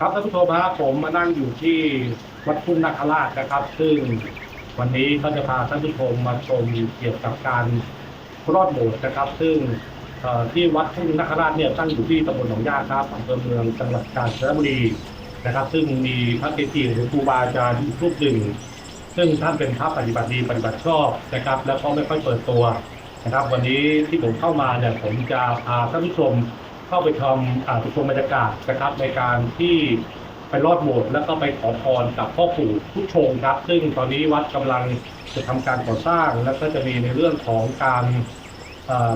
ครับท่านผู้ชมครับผมมานั่งอยู่ที่วัดทุ่งนาคราชนะครับ ซึ่งวันนี้เขาจะพาท่านผู้ชมมาชมเกี่ยวกับการรอดโบสถ์นะครับ ซึ่งที่วัดทุ่งนาคราชเนี่ยตั้งอยู่ที่ตำบลหนองย่าครับอำเภอเมืองจังหวัดกาญจนบุรีนะครับ ซึ่งมีพระเกจิหรือครูบาอาจารย์รูปหนึ่ง ซึ่งท่านเป็นพระปฏิบัติดีปฏิบัติชอบนะครับ แล้วก็ไม่ค่อยเปิดตัวนะครับ วันนี้ที่ผมเข้ามาเนี่ยผมจะพาท่านผู้ชม เข้าไปชมอ่าไปชมบรรยากาศนะครับ ในการที่ไปรอดโบสถ์แล้วก็ไปขอพรกับพ่อปู่ผู้ชงครับ ซึ่งตอนนี้วัดกำลังจะทำการก่อสร้าง แล้วก็จะมีในเรื่องของการอ่อ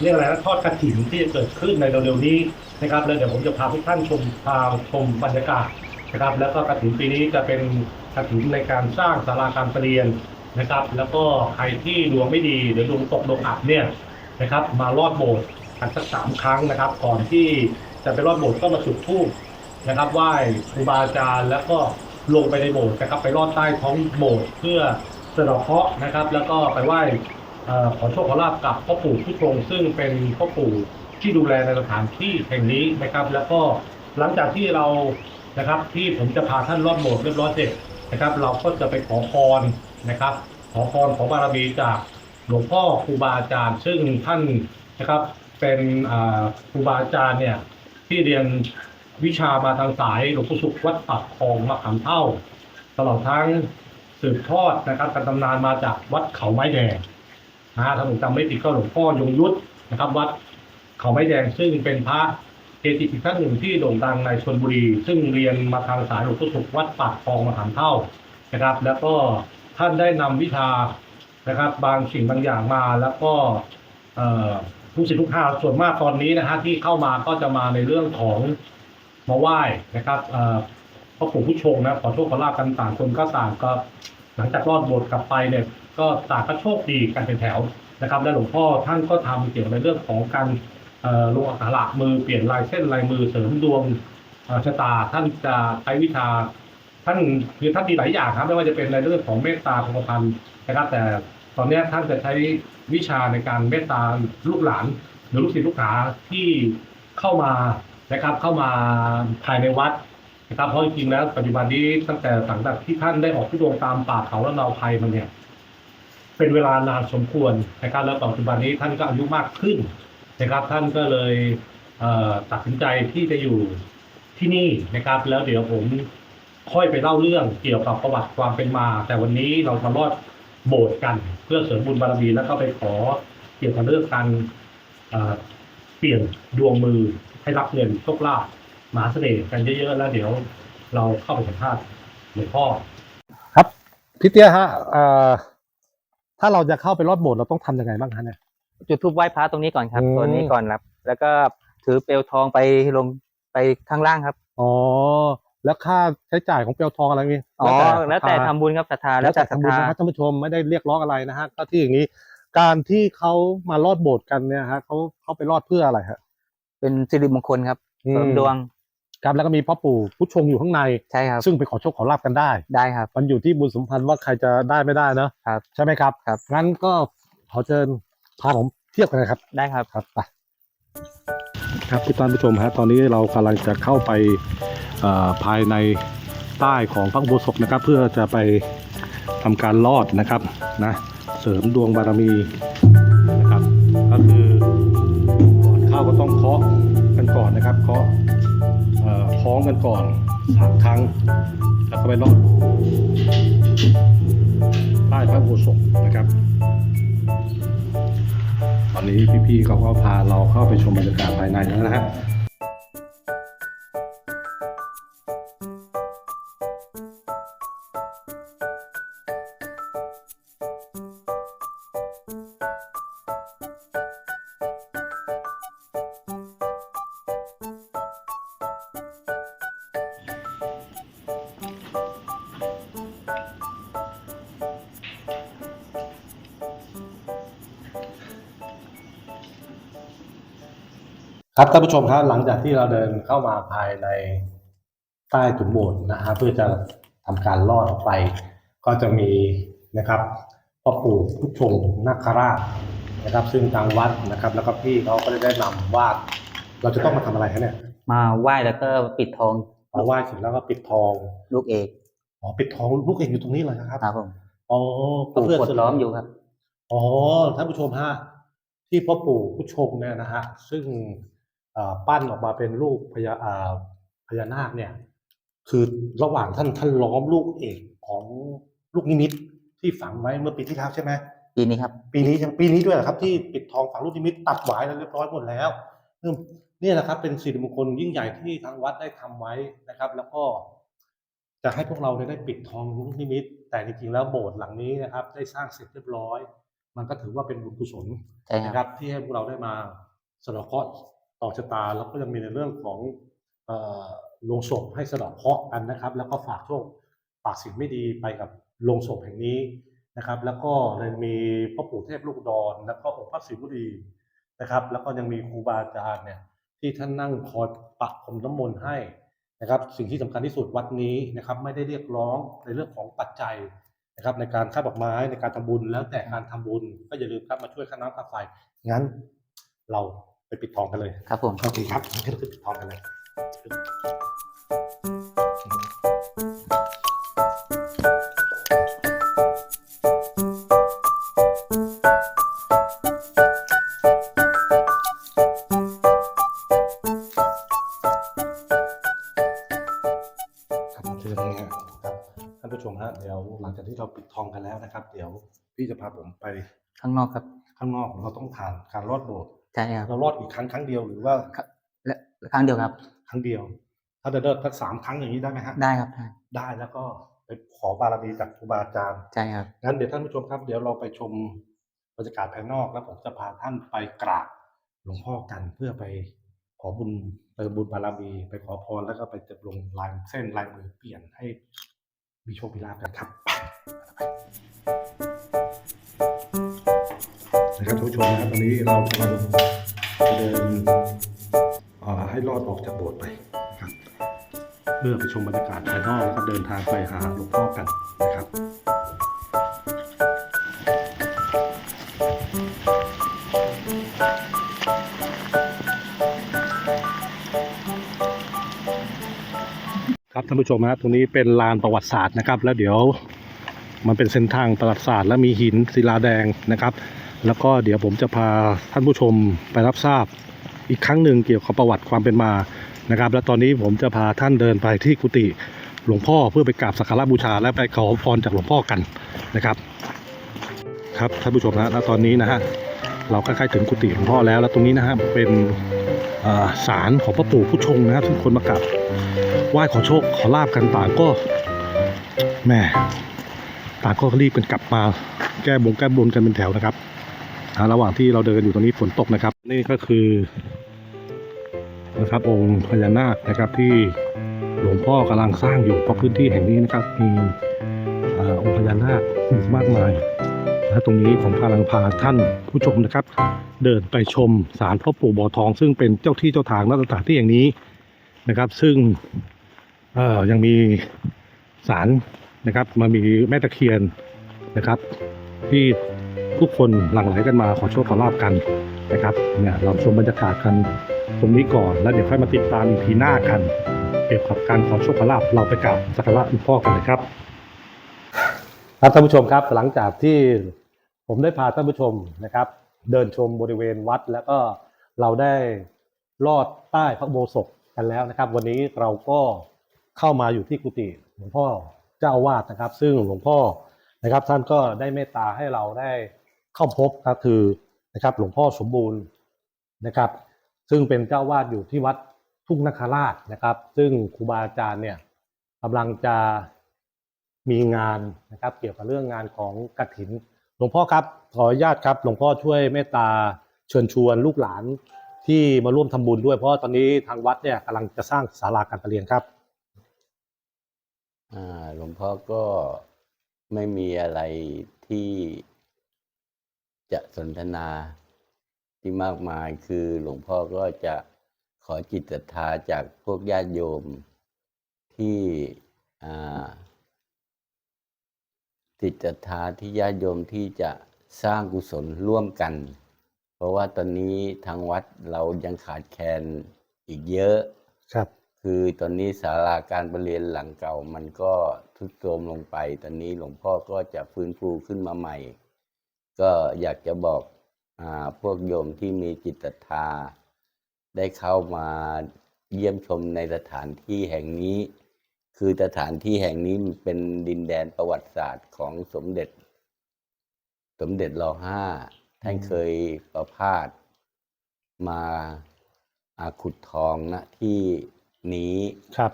เรียกอะไรนะทอดกระถิ่นที่จะเกิดขึ้นในเร็วๆนี้นะครับ แล้วเดี๋ยวผมจะพาทุกท่านชมพาชมบรรยากาศนะครับ แล้วก็กระถิ่นปีนี้จะเป็นกระถิ่นในการสร้างศาลาการประเรียนนะครับ แล้วก็ใครที่ดวงไม่ดีหรือดวงตกดวงอับเนี่ยนะครับ มารอดโบสถ์ กันสักสามครั้งนะครับ ก่อนที่จะไปรอดโบสถ์ก็มาจุดธูปนะครับไหว้ครูบาอาจารย์แล้วก็ลงไปในโบสถ์นะครับ ไปรอดใต้ท้องโบสถ์เพื่อสะเดาะเคราะห์นะครับ แล้วก็ไปไหว้ขอโชคขอลาบกับพ่อปู่ผู้ชงซึ่งเป็นพ่อปู่ที่ดูแลในสถานที่แห่งนี้นะครับ แล้วก็หลังจากที่เรานะครับที่ผมจะพาท่านรอดโบสถ์เรียบร้อยเสร็จนะครับ เราก็จะไปขอพรนะครับ ขอพรขอบารมีจากหลวงพ่อครูบาอาจารย์ซึ่งท่านนะครับ เป็นครูบาอาจารย์เนี่ย ที่เรียนวิชามาทางสายหลวงปู่สุขวัดปากคลองมะขามเท่าตลอดทั้งสืบทอดนะครับการตำนานมาจากวัดเขาไม้แดงนะถ้าผมจำไม่ผิดก็หลวงพ่อยงยุทธนะครับ วัดเขาไม้แดงซึ่งเป็นพระเกจิอีกท่านหนึ่งที่โด่งดังในชนบุรี ซึ่งเรียนมาทางสายหลวงพ่อสุขวัดปากคลองมะขามเท่านะครับ แล้วก็ท่านได้นำวิชานะครับ บางสิ่งบางอย่างมาแล้วก็เอ่อ ทุกสิ่งทุกข่าส่วนมากตอนนี้นะฮะที่เข้ามาก็จะมาในเรื่องของมาไหว้นะครับเอ่อพ่อปู่ผู้ชงนะขอโชคขอลาบกันต่างคนก็ต่างก็หลังจากรอดโบสถ์กลับไปเนี่ย ก็ต่างก็โชคดีกันเป็นแถวนะครับ และหลวงพ่อท่านก็ทำเกี่ยวกับในเรื่องของการลงอักขระมือเปลี่ยนลายเส้นลายมือเสริมดวงชะตาท่านจะใช้วิชาท่านคือท่านมีหลายอย่างครับไม่ว่าจะเป็นในเรื่องของเมตตาคงกระพันนะครับแต่ ตอนนี้ท่านจะใช้วิชาในการเมตตาลูกหลาน หรือลูกศิษย์ลูกหาที่เข้ามานะครับ เข้ามาภายในวัดนะครับเพราะจริงๆแล้วปัจจุบันนี้ตั้งแต่หลังจากที่ท่านได้ออกทุดงตามป่าเขาและนาวไพรมาเนี่ย เป็นเวลานานสมควรนะครับแล้วปัจจุบันนี้ท่านก็อายุมากขึ้นนะครับ ท่านก็เลยเตัดสินใจที่จะอยู่ที่นี่นะครับ แล้วเดี๋ยวผมค่อยไปเล่าเรื่องเกี่ยวกับประวัติความเป็นมา แต่วันนี้เรามารอดโบสถ์กัน เพื่อเสริมบุญบารมีแล้วก็ไปขอเกี่ยวกับเรื่องการเปลี่ยนดวงมือให้รับเงินโชคลาภมหาเสน่ห์กันเยอะๆแล้วเดี๋ยวเราเข้าไปสัมภาษณ์หลวงพ่อครับพี่เตี้ยฮะถ้าเราจะเข้าไปรอดโบสถ์เราต้องทำยังไงบ้างฮะเนี่ยจุดทูบไหว้พระตรงนี้ก่อนครับตัวนี้ก่อนครับ แล้วก็ถือเปลวทองไปลงไปข้างล่างครับ อ๋อ แล้วค่าใช้จ่ายของเปลวทองอะไรมีอ๋อแล้วแต่ศรัทธาทำบุญครับศรัทธาแล้วแต่ศรัททำบุญธานะครับท่านผู้ชมไม่ได้เรียกร้องอะไรนะฮะก็ที่อย่างนี้ การที่เขามารอดโบสถ์กันเนี่ยฮะเขาเขาไปรอดเพื่ออะไรฮะเป็นสิริมงคลครับเสริมดวงครับแล้วก็มีพ่อปู่ผู้ชงอยู่ข้างในใช่ครับซึ่งไปขอโชคขอลาบกันได้ได้ครับ มันอยู่ที่บุญสัมพันธ์ว่าใครจะได้ไม่ได้เนอะครับใช่ไหมครับครับงั้นก็ขอเชิญพาผมเทียบกันนะครับได้ครับครับไปครับทุกท่านผู้ชมฮะตอนนี้เรากำลังจะเข้าไปเอ่อ ภายในใต้ของพระอุโบสถนะครับ เพื่อจะไปทำการลอดนะครับนะเสริมดวงบารมีนะครับ ก็คือก่อนเข้าก็ต้องเคาะกันก่อนนะครับเคาะคล้องกันก่อนสามครั้ง แล้วก็ไปลอดใต้พระอุโบสถนะครับ ตอนนี้พี่ๆเขาก็พาเราเข้าไปชมบรรยากาศภายในแล้วนะฮะ ครับท่านผู้ชมครับหลังจากที่เราเดินเข้ามาภายในใต้ถุนโบสถ์นะฮะเพื่อจะทำการลอดออกไป ก็จะมีนะครับพ่อปู่ผู้ชงนาคราชนะครับ ซึ่งทางวัดนะครับ แล้วก็พี่เขาก็ได้แนะนำว่าเราจะต้องมาทำอะไรคะเนี่ย มาไหว้แล้วก็ปิดทองเอาไหว้เสร็จแล้วก็ปิดทองลูกเอกอ๋อปิดทองลูกเอกอยู่ตรงนี้เลยนะครับครับผมอ๋อปู่เพื่กดล้อมอยู่ครับอ๋อท่านผู้ชมฮะที่พ่อปู่ผู้ชงเนี่ยนะฮะซึ่งอ่า ปั้นออกมาเป็นรูปพญาอ่าพญานาคเนี่ยคือระหว่างท่านท่านล้อมลูกเอกของลูกนิมิตที่ฝังไว้เมื่อปีที่แล้วใช่ไหมปีนี้ครับ ปีนี้ยังปีนี้ด้วยเหรอครับ ที่ปิดทองฝังลูกนิมิตตัดหวายแล้วเรียบร้อยหมดแล้วซึ่งเนี่ยนะครับเป็นสิริมงคลยิ่งใหญ่ที่ทางวัดได้ทำไว้นะครับ แล้วก็จะให้พวกเราเนี่ยได้ปิดทองลูกนิมิต แต่จริงๆแล้วโบสถ์หลังนี้นะครับ ได้สร้างเสร็จเรียบร้อย มันก็ถือว่าเป็นบุญกุศลใช่คนะครัรับบที่ให้พวกเราได้มาสะเดาะเคราะห์ ต่อชะตาแล้วก็ยังมีในเรื่องของโลงศพให้สะดาะเคราะห์กันนะครับ แล้วก็ฝากโชคฝากสิ่งไม่ดีไปกับโลงศพแห่งนี้นะครับ แล้วก็เลยมีพ่อปู่เทพลูกดอนแล้วก็องค์พระศิวลีนะครับ แล้วก็ยังมีครูบาอาจารย์เนี่ยที่ท่านนั่งคอยปะพรมน้ำมนต์ให้นะครับ สิ่งที่สำคัญที่สุดวัดนี้นะครับ ไม่ได้เรียกร้องในเรื่องของปัจจัยนะครับ ในการค่าดอกไม้ในการทำบุญแล้วแต่การทำบุญก็อย่าลืมครับมาช่วยค่าน้ำค่าไฟงั้นเรา ไปปิดทองกันเลย ครับผมโอเคครับงั้นเราไปปิดทองกันเลย ครับเชิญเลยครับครับท่านผู้ชมฮะเดี๋ยวหลังจากที่เราปิดทองกันแล้วนะครับ เดี๋ยวพี่จะพาผมไปข้างนอกครับ ข้างนอกเราต้องผ่านการลอดโบสถ์ ใช่ครับเราลอดอีกครั้งครั้งเดียวหรือว่าและครั้งเดียวครับ ครั้งเดียว ถ้าจะเดินสักสามครั้งอย่างนี้ได้ไหมฮะได้ครับได้ได้แล้วก็ไปขอบารมีจากครูบาอาจารย์ใช่ครับงั้นเดี๋ยวท่านผู้ชมครับ เดี๋ยวเราไปชมบรรยากาศภายนอกแล้วผมจะพาท่านไปกราบหลวงพ่อกันเพื่อไปขอบุญเติมบุญบารมีไปขอพรแล้วก็ไปจะลงลายเส้นลายมือเปลี่ยนให้มีโชคมีลาภกันครับ นะครับท่านผู้ชมนะครับตอนนี้เรากำลังเดินให้ลอดออกจากโบสถ์ไปนะครับเพื่อไปชมบรรยากาศภายนอกแล้วก็เดินทางไปหาหลวงพ่อกันนะครับครับท่านผู้ชมฮะตรงนี้เป็นลานประวัติศาสตร์นะครับ แล้วเดี๋ยวมันเป็นเส้นทางประวัติศาสตร์ และมีหินศิลาแดงนะครับ แล้วก็เดี๋ยวผมจะพาท่านผู้ชมไปรับทราบอีกครั้งหนึ่งเกี่ยวกับประวัติความเป็นมานะครับ และตอนนี้ผมจะพาท่านเดินไปที่กุฏิหลวงพ่อเพื่อไปกราบสักการะบูชา และไปขอพรจากหลวงพ่อกันนะครับ ครับท่านผู้ชมนะแล้วตอนนี้นะฮะเราใกล้ๆถึงกุฏิหลวงพ่อแล้ว แล้วตรงนี้นะฮะเป็นศาลของพระปู่ผู้ชงนะครับทุกคนมากราบไหว้ขอโชคขอลาบกันต่างก็แม่ต่างก็รีบกันกลับมาแก้บงแก้บนกันเป็นแถวนะครับ อ่าระหว่างที่เราเดินอยู่ตรงนี้ฝนตกนะครับ นี่ก็คือนะครับองค์พญานาคนะครับที่หลวงพ่อกำลังสร้างอยู่เพราะพื้นที่แห่งนี้นะครับมีองค์พญานาคอยู่มากมายและตรงนี้ผมกำลังพาท่านผู้ชมนะครับ เดินไปชมศาลพ่อปู่บ่อทอง ซึ่งเป็นเจ้าที่เจ้าทางณสถานที่อย่างนี้นะครับ ซึ่งเออยังมีสารนะครับมามีแม่ตะเคียนนะครับ ที่ ทุกคนหลั่งไหลกันมาขอโชคขอลาบกันนะครับเนี่ยเราชมบรรยากาศกันตรงนี้ก่อนแล้วเดี๋ยวค่อยมาติดตามอีพีหน้ากันเกี่ยวกับการขอโชคขอลาบเราไปกราบสักการะหลวงพ่อกันเลยครับครับท่านผู้ชมครับหลังจากที่ผมได้พาท่านผู้ชมนะครับ เดินชมบริเวณวัด แล้วก็เราได้ลอดใต้พระโบสถกันแล้วนะครับ วันนี้เราก็เข้ามาอยู่ที่กุฏิหลวงพ่อเจ้าอาวาสนะครับ ซึ่งหลวงพ่อ นะครับ ท่านก็ได้เมตตาให้เราได้เข้าพบก็คือนะครับหลวงพ่อสมบูรณ์นะครับ ซึ่งเป็นเจ้าวาสอยู่ที่วัดทุ่งนาคาราชนะครับ ซึ่งครูบาอาจารย์เนี่ยกำลังจะมีงานนะครับ เกี่ยวกับเรื่องงานของกฐิน หลวงพ่อครับขออนุญาตครับ หลวงพ่อช่วยเมตตาเชิญชวนลูกหลานที่มาร่วมทำบุญด้วยเพราะตอนนี้ทางวัดเนี่ยกำลังจะสร้างศาลาการประเรียนครับอ่าหลวงพ่อก็ ไม่มีอะไรที่จะสนทนาที่มากมายคือหลวงพ่อก็จะขอจิตศรัทธาจากพวกญาติโยมที่จิตศรัทธาที่ญาติโยมที่จะสร้างกุศลร่วมกัน เพราะว่าตอนนี้ทางวัดเรายังขาดแคลนอีกเยอะครับ คือตอนนี้ศาลาการประเรียนหลังเก่ามันก็ทุดโทรมลงไป ตอนนี้หลวงพ่อก็จะฟื้นฟูขึ้นมาใหม่ ก็อยากจะบอกอพวกโยมที่มีจิตศรัทธาได้เข้ามาเยี่ยมชมในสถานที่แห่งนี้ คือสถานที่แห่งนี้มันเป็นดินแดนประวัติศาสตร์ของสมเด็จ สมเด็จรอห้าท่านเคยประพาสมาอาขุดทองณที่ นี้ครับ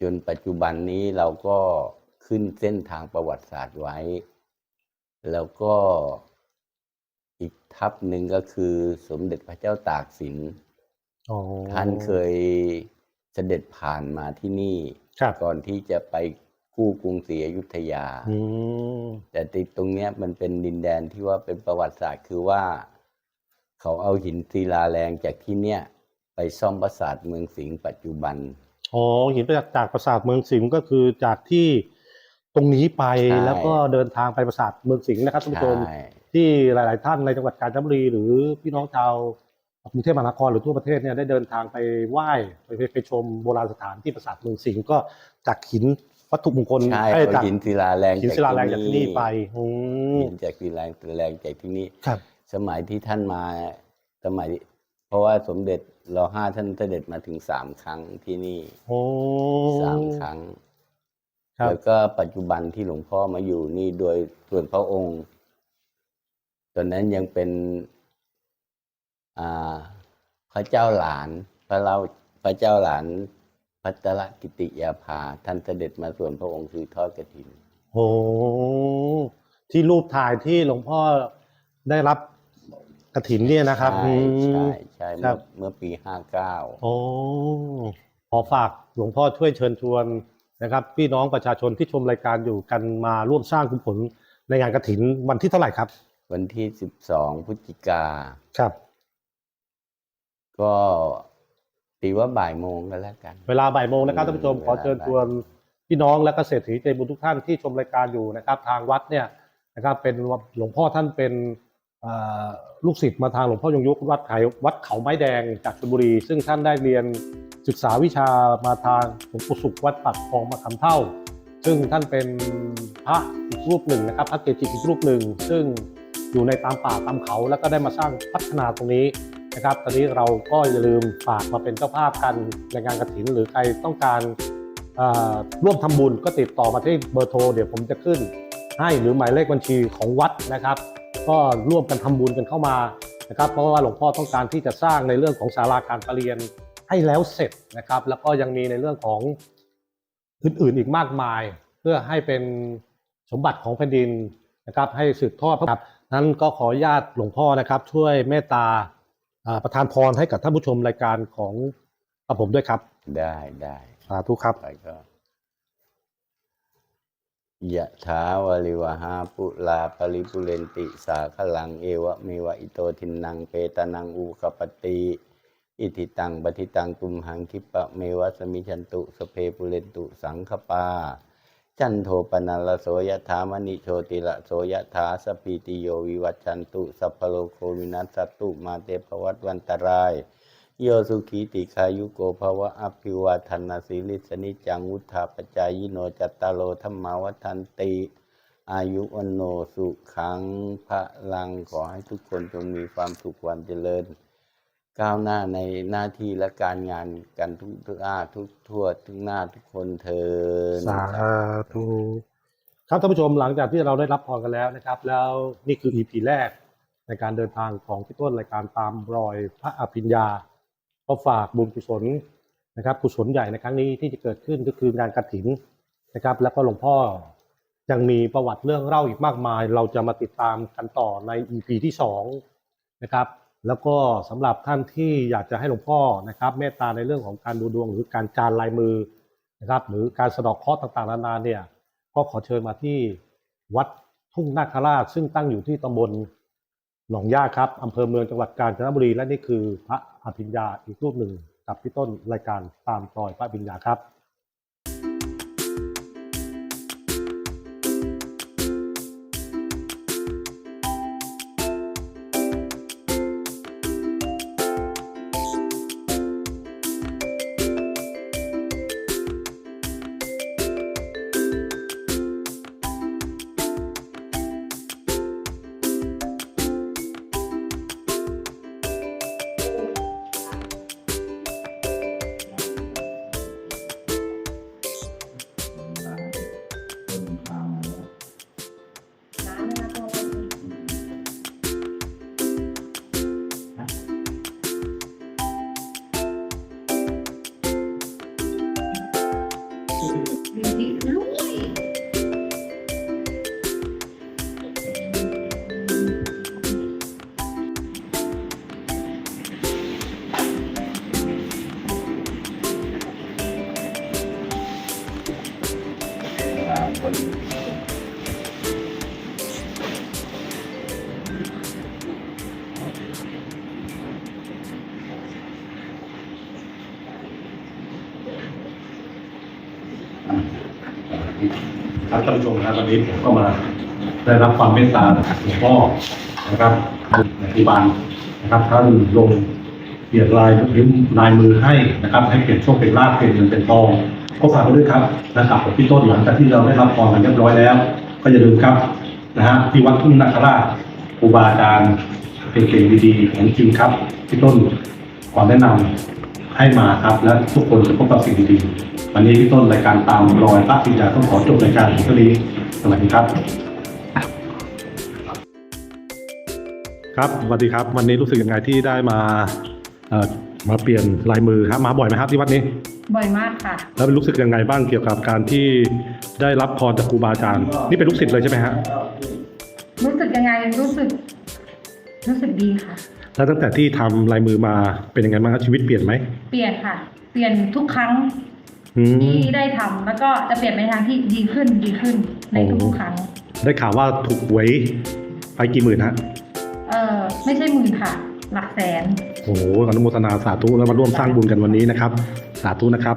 จนปัจจุบันนี้เราก็ขึ้นเส้นทางประวัติศาสตร์ไว้ แล้วก็อีกทัพหนึ่งก็คือสมเด็จพระเจ้าตากสินอ๋อท่านเคยเสด็จผ่านมาที่นี่ครับก่อนที่จะไปกู้กรุงศรีอยุธยาอืมแต่ติดตรงเนี้ยมันเป็นดินแดนที่ว่าเป็นประวัติศาสตร์คือว่า เขาเอาหินศิลาแรงจากที่เนี้ย ไปซ่อมปราสาทเมืองสิงห์ปัจจุบัน อ๋อหินจากจากปราสาทเมืองสิงห์ก็คือจากที่ตรงนี้ไปใช่ แล้วก็เดินทางไปปราสาทเมืองสิงห์นะครับท่านผู้ชมใช่ที่หลาย ๆ ท่านในจังหวัดกาญจนบุรีหรือพี่น้องชาวกรุงเทพมหานครหรือทั่วประเทศเนี่ยได้เดินทางไปไหว้ไปไปไปชมโบราณสถานที่ปราสาทเมืองสิงห์ก็จากหินวัตถุมงคลใช่เอ้ยเอาจากหินศิลาแรงหินศิลาแรงจากที่นี่ไปอืมหินจากศิลาแรงจากที่นี่ ครับ สมัยที่ท่านมาสมัย เพราะว่าสมเด็จ รอห้าท่านเสด็จมาถึงสามครั้งที่นี่โอ้สามครั้ง ครับแล้วก็ปัจจุบันที่หลวงพ่อมาอยู่นี่โดยส่วนพระองค์ ตอนนั้นยังเป็น อ่า พระเจ้าหลาน พระเราพระเจ้าหลานพัตรกิติยาภา ท่านเสด็จมาส่วนพระองค์คือทอดกฐิน โอ้ที่รูปถ่ายที่หลวงพ่อได้รับ กระถินเนี่ยนะครับใช่อืมใช่ใช่ครัเมื่อบ เมื่อปีห้าเก้าโอ้ขอฝากหลวงพ่อช่วยเชิญชวนนะครับ พี่น้องประชาชนที่ชมรายการอยู่กันมาร่วมสร้างกุศลในงานกระถินวันที่เท่าไหร่ครับ วันที่สิบสองพฤศจิกา ครับ ก็ตีว่าบ่ายโมงกันแล้วกัน เวลาบ่ายโมงนะครับอืมท่านผู้ชมเวลาขอเชิญชวนพี่น้องและเกษตรถีใจบุญทุกท่านที่ชมรายการอยู่นะครับ ทางวัดเนี่ยนะครับ เป็นหลวงพ่อท่านเป็นเอ่อ ลูกศิษย์มาทางหลวงพ่อยงยุควัดไขวัดเขาไม้แดงจากชลบุรี ซึ่งท่านได้เรียนศึกษาวิชามาทางหลวงปู่สุขวัดปักคลองมะขามเท่า ซึ่งท่านเป็นพระอีกรูปหนึ่งนะครับพระเกจิอีกรูปหนึ่ง ซึ่งอยู่ในตามป่าตามเขาแล้วก็ได้มาสร้างพัฒนาตรงนี้นะครับ ตอนนี้เราก็อย่าลืมฝากมาเป็นเจ้าภาพกันในงานกระถิน หรือใครต้องการร่วมทำบุญก็ติดต่อมาที่เบอร์โทรเดี๋ยวผมจะขึ้น ให้หรือหมายเลขบัญชีของวัดนะครับ ก็ร่วมกันทำบุญกันเข้ามานะครับ เพราะว่าหลวงพ่อต้องการที่จะสร้างในเรื่องของศาลาการประเรียนให้แล้วเสร็จนะครับ แล้วก็ยังมีในเรื่องของอื่นๆอีกมากมาย เพื่อให้เป็นสมบัติของแผ่นดินนะครับ ให้สืบทอดครับนั้นก็ขออนุญาตหลวงพ่อนะครับ ช่วยเมตตาอ่าประทานพรให้กับท่านผู้ชมรายการของกับผมด้วยครับ ได้ได้สาธุครับไปก็ ยะถาวาลิวหาปุลาปริปุเรนติสาขลังเอวะเมวะอิโตทินังเปตานังอูกปติอิทิตังปฏิตังตุมหังคิปะเมวะสมิชันตุสเพปุเรนตุสังขปา จันโทปนัลโสยถามณิโชติละโสยถาสพพีติโยวิวัชชันตุสัพพโลโควินัสสตุมาเตภวัตวันตราย โยสุขีติคายุโกภวะอภิวาทนาสิลิสนิจังวุธาปจายโนจัตตาโลธรรมาวัฏันติ อายุวันโนสุขังพระลังขอให้ทุกคนจงมีความสุขความเจริญ ก้าวหน้าในหน้าที่และการงานกันทุกทุกอาทุกทั่วทุกหน้าทุกคนเทินสาธุครับท่านผู้ชมหลังจากที่เราได้รับพรกันแล้วนะครับ แล้วนี่คือ EP แรกในการเดินทางของพี่ต้นรายการตามรอยพระอภิญญา ก็ฝากบุญกุศลนะครับกุศลใหญ่ในครั้งนี้ที่จะเกิดขึ้นก็คืองานกฐินนะครับ แล้วก็หลวงพ่อยังมีประวัติเรื่องเล่าอีกมากมาย เราจะมาติดตามกันต่อใน EP ที่สองนะครับแล้วก็สำหรับท่านที่อยากจะให้หลวงพ่อนะครับเมตตาในเรื่องของการดูดวง หรือการจานลายมือนะครับหรือการสะดอกเคราะห์ต่างๆนานาเนี่ยก็ขอเชิญมาที่วัดทุ่งนาคราชซึ่งตั้งอยู่ที่ตำบลหนองย่าครับอำเภอเมืองจังหวัดกาญจนบุรีและนี่คือพระ อภิญญาอีกรูปหนึ่งกับพี่ต้นรายการตามรอยพระอภิญญาครับ ท่านผู้ชมนะครับวันนี้ผมก็มาได้รับความเมตตาจากหลวงพ่อนะครับในปัจจุบันนะครับท่านลงเขียนลายยิ้มลายมือให้นะครับ ให้เปลี่ยนโชคเป็นลาภเป็นเงินเป็นทองก็ฝากไว้ด้วยครับนะครับกับพี่ต้นหลังจากที่เราได้รับพรกันเรียบร้อยแล้ว ก็อย่าลืมครับนะฮะที่วัดทุ่งนาคราชครูบาอาจารย์เป็นเก่งดีๆของจริงครับพี่ต้นขอแนะนำให้มาครับและทุกคนจะพบกับสิ่งดีๆ วันนี้พี่ต้นรายการตามรอยพระปิญญาต้องขอจบรายการเพียงเท่านี้สวัสดีครับ ครับสวัสดีครับ วันนี้รู้สึกยังไงที่ได้มาเอ่อมาเปลี่ยนลายมือครับมาบ่อยไหมครับที่วัดนี้ บ่อยมากค่ะ แล้วรู้สึกยังไงบ้างเกี่ยวกับการที่ได้รับพรจากครูบาอาจารย์ นี่เป็นลูกศิษย์เลยใช่ไหมฮะรู้สึกยังไงรู้สึก รู้สึกดีค่ะ แล้วตั้งแต่ที่ทำลายมือมาเป็นยังไงบ้างครับชีวิตเปลี่ยนไหมเปลี่ยนค่ะ เปลี่ยนทุกครั้งอืม ที่ได้ทำแล้วก็จะเปลี่ยนไปทางที่ดีขึ้นดีขึ้นในโอ้ทุกๆครั้ง ได้ข่าวว่าถูกหวยไปกี่หมื่นฮะเออไม่ใช่หมื่นค่ะ หลักแสน โอ้โหอนุโมทนาสาธุแล้วมาร่วมสร้างบุญกันวันนี้นะครับ สาธุนะครับ